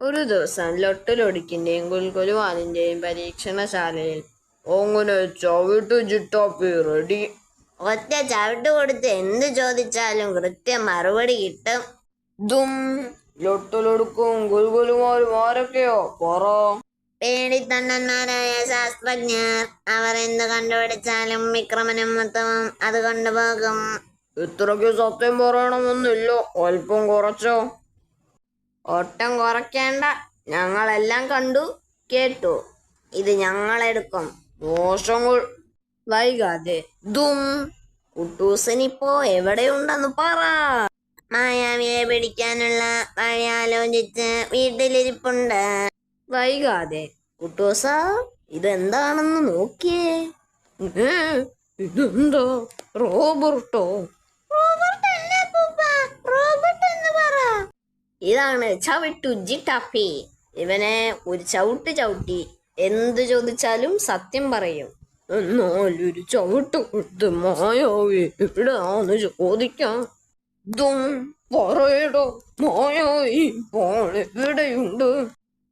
ഒരു ദിവസം ലൊട്ടലൊടിക്കിന്റെയും ഗുൽഗുലുവാലിന്റെയും പരീക്ഷണശാലയിൽ ഓങ്ങനെ ചവിട്ടു ചിട്ടാപ്പി റെഡി ഒറ്റ ചവിട്ട് കൊടുത്ത് എന്ത് ചോദിച്ചാലും കൃത്യം മറുപടി കിട്ടും. ദും. ലൊട്ടലൊടുക്കും ഗുൽഗുലുമാരും ആരൊക്കെയോ? പറ. പേടിത്തണ്ണന്മാരായ ശാസ്ത്രജ്ഞർ. അവർ എന്ത് കണ്ടുപിടിച്ചാലും വിക്രമനും മൊത്തവും അത് കൊണ്ടുപോകും. ഇത്രയ്ക്ക് സത്യം പറയണമെന്നില്ല. അല്പം കുറച്ചോ? ഒട്ടും കുറയ്ക്കേണ്ട. ഞങ്ങളെല്ലാം കണ്ടു കേട്ടു. ഇത് ഞങ്ങളെടുക്കും. ദോഷങ്ങൾ വൈകാതെ. ദും. കുട്ടൂസനിപ്പോ എവിടെയുണ്ടെന്ന് പറ. മായാവിയെ പിടിക്കാനുള്ള വഴി ആലോചിച്ച് വീട്ടിലിരിപ്പുണ്ട്. വൈകാതെ. കുട്ടൂസ ഇതെന്താണെന്ന് നോക്കിയേ. ഇതെന്താ? റോബർട്ടോ? ഇതാണ് ചവിട്ടു ജിട്ടാപ്പി. ഇവനെ ഒരു ചവിട്ട് ചവിട്ടി. എന്ത് ചോദിച്ചാലും സത്യം പറയും. എന്നാലൊരു ചവിട്ട് കൊടുത്ത് മായാവി എവിടെയാന്ന് ചോദിക്കാം. ഇതും പറയടോ മായാവി ഇപ്പോൾ എവിടെയുണ്ട്?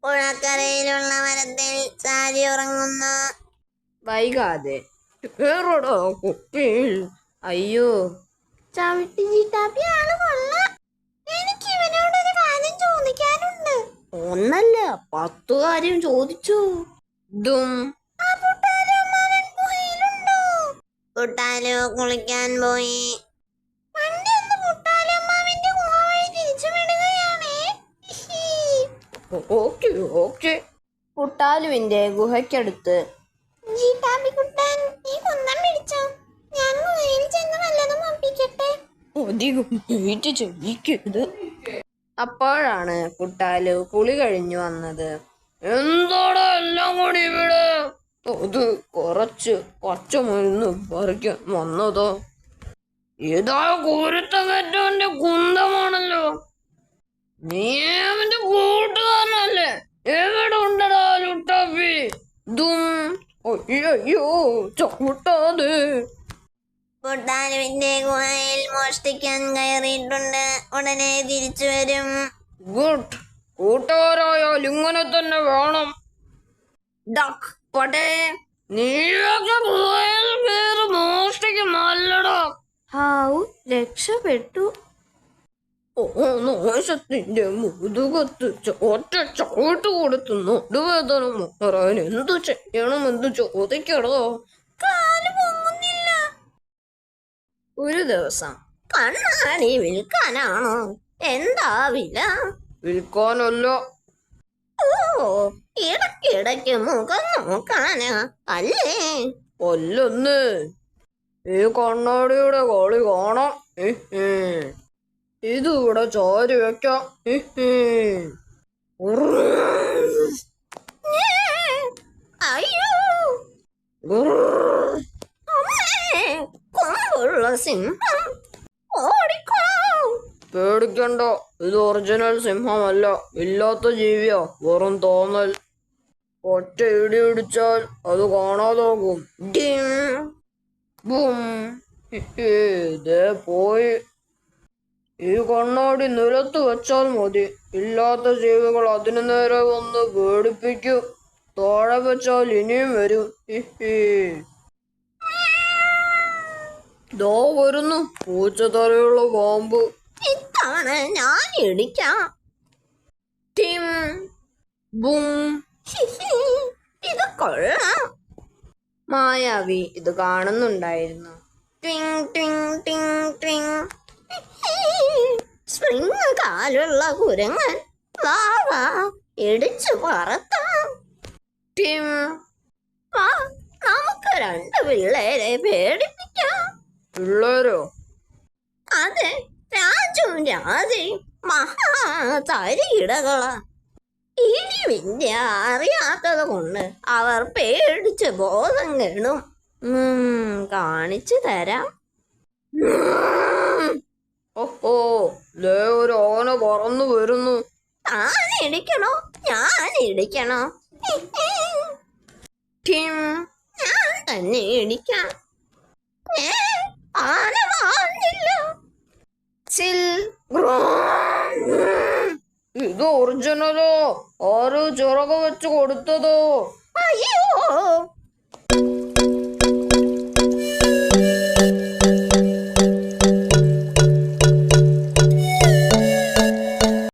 പുഴക്കരയിലുള്ള മരത്തിൽ ചാരി ഉറങ്ങുന്നു. വൈകാതെ കേറടാ കുപ്പിയിൽ അയ്യോ. ചവിട്ടി ജിട്ടാപ്പി ആൾ കൊള്ളാം. ഒന്നല്ല പത്തു കാര്യം ചോദിച്ചു. ദും പുട്ടാലോ കുളിക്കാൻ പോയി. Okay okay. പുട്ടാലുവിന്റെ ഗുഹയ്ക്കടുത്ത്. അധികം വെയിറ്റ് ചെയ്യിക്കരുത് അപ്പോഴാണ് കുട്ടാലു കുളി കഴിഞ്ഞു വന്നത്. എന്താടാ എല്ലാം കൂടി ഇവിടെ? അത് കുറച്ച് പച്ചമരുന്ന് പറിക്കാൻ വന്നതോ? ഇതാ കുരുത്തകറ്റവന്റെ കുന്തമാണല്ലോ. നീ അവന്റെ കൂട്ടുകാരനല്ലേ? എവിടെ ഉണ്ടടാ ലുട്ടാപ്പി? ദും അയ്യോ ചവിട്ടാതെ. പുട്ടാലുവിന്റെ ഗുഹയിൽ മോഷ്ടിക്കാൻ കയറിയിട്ടുണ്ട്. ഉടനെ തിരിച്ചു വരും. ഗുഡ്. കൂട്ടുകാരായാൽ ഇങ്ങനെ തന്നെ വേണം. ഡക് പടേ നീയൊക്കെ ഗുഹയിൽ കയറി മോഷ്ടിക്കും നല്ലടാ ഹാവു രക്ഷപ്പെട്ടു. ഓ നാശത്തിന്റെ മുതുകത്ത് ഒറ്റ ചവിട്ട് കൊടുത്ത് നടുവേദന മാറാൻ എന്തു ചെയ്യണമെന്ന് ചോദിക്കടോ. ഒരു ദിവസം കണ്ണാടി വിൽക്കാനാണോ? എന്താ വില? വിൽക്കാനല്ലോ. ഓ ഇടക്കിടക്ക് മുഖം നോക്കാനാ. അല്ലേ? കൊല്ലൊന്ന് ഈ കണ്ണാടിയുടെ കളി കാണാം. ഇതിവിടെ ചോരി വെക്കാം. പേടിക്കണ്ട. ഇത് ഒറിജിനൽ സിംഹമല്ല. ഇല്ലാത്ത ജീവിയാ. വെറും തോന്നൽ. ഒറ്റ ഇടി ഇടിച്ചാൽ അത് കാണാതാകും. ഇതേ പോയി. ഈ കണ്ണാടി നിലത്ത് വെച്ചാൽ മതി. ഇല്ലാത്ത ജീവികൾ അതിനു നേരെ വന്ന് പേടിപ്പിക്കും. താഴെ വെച്ചാൽ ഇനിയും വരും. ദോ വരുന്നു. പൂച്ച തലയുള്ള പാമ്പ്. ഇത്തവണ ഞാൻ ഇടിക്കാം. ടിം ബും ഇത് കൊള്ളാം. മായാവി ഇത് കാണുന്നുണ്ടായിരുന്നു. ട്വിങ് ട്വിങ് ട്വിങ് ട്വിങ് സ്പ്രിങ് കാലുള്ള കുരങ്ങൻ. വാ വാ ഇടിച്ചു പറത്താം. ടിം വാ നമുക്ക് രണ്ട് പിള്ളേരെ പേടിപ്പിക്കാം. പിള്ളേരോ? അതെ. രാജും രാജയും മഹാ തരികിടകളാ. ഇനി വിദ്യ അറിയാത്തത് കൊണ്ട് അവർ പേടിച്ച് ബോധം കെടും കാണിച്ചു തരാം. ഓഹോ ദേ ഒരു ഓന പറന്നു വരുന്നു. താൻ ഇടിക്കണോ? ഞാൻ ഇടിക്കണോ? ഞാൻ തന്നെ ഇടിക്കാം. ആന ഇത് ഒറിജിനലോ ആരോ ചിറക് വെച്ച് കൊടുത്തതോ